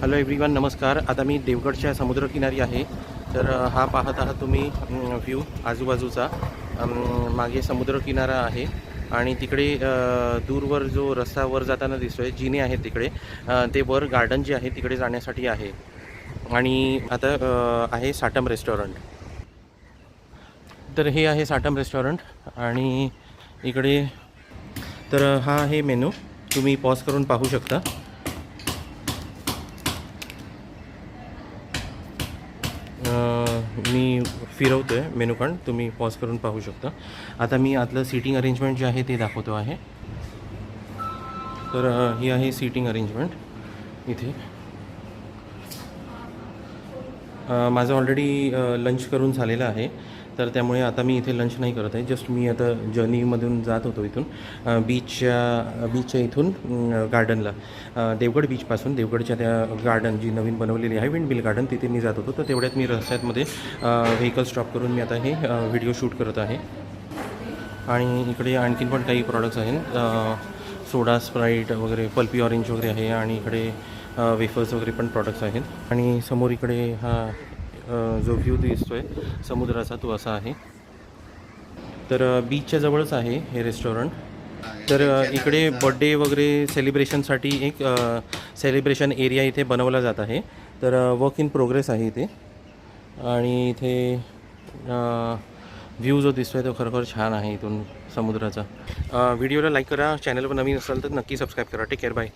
Hello everyone नमस्कार. आता मी देवगडच्या समुद्रकिनारी आहे. तर हा पाहत आहात तुम्ही व्ह्यू आजूबाजूचा. मागे समुद्रकिनारा आहे. आणि तिकडे दूरवर जो रस्ता वर जाताना दिसतोय जिने आहेत तिकडे ते वर गार्डन जे आहे तिकडे जाण्यासाठी आहे. आणि आता आहे साटम रेस्टॉरंट तर हे आहे साटम रेस्टॉरंट आणि इकडे तर हा आहे मेनू तुम्ही पॉज करून पाहू शकता. मी फिरवतो आहे मेनू तुम्ही पॉज करून पाहू शकता. आता मी आतलं सीटिंग अरेंजमेंट जे आहे ते दाखवतो आहे. तर ही आहे सीटिंग अरेंजमेंट इथे. माझं ऑलरेडी लंच करून झालेलं आहे. तर त्यामुळे आता मी इथे लंच नाही करत आहे. जस्ट मी आता जर्नीमधून जात होतो इथून. बीचच्या बीचच्या इथून गार्डनला देवगड बीचपासून देवगडच्या त्या गार्डन जी नवीन बनवलेली आहे विंडबिल गार्डन तिथे मी जात होतो. तर तेवढ्यात मी रस्त्यामध्ये व्हेकल स्टॉप करून मी आता हे व्हिडिओ शूट करत आहे. आणि इकडे आणखीन पण काही प्रॉडक्ट्स आहेत. सोडा स्प्राईट वगैरे पल्पी ऑरेंज वगैरे आहे. आणि इकडे वेफर्स वगैरे पण प्रॉडक्ट्स आहेत. आणि समोर इकडे हा जो व्ह्यू दिसतोय समुद्राचा तो असा आहे. तर बीचच्या जवळच आहे हे रेस्टॉरंट तर इकडे बड्डे वगैरे सेलिब्रेशनसाठी एक सेलिब्रेशन एरिया इथे बनवला जात आहे. तर वर्क इन प्रोग्रेस आहे इथे. आणि इथे व्ह्यू जो दिसतोय तो खरोखर छान आहे इथून समुद्राचा. व्हिडिओला लाईक करा. चॅनलवर नवीन असाल तर नक्की सबस्क्राईब करा. Take care bye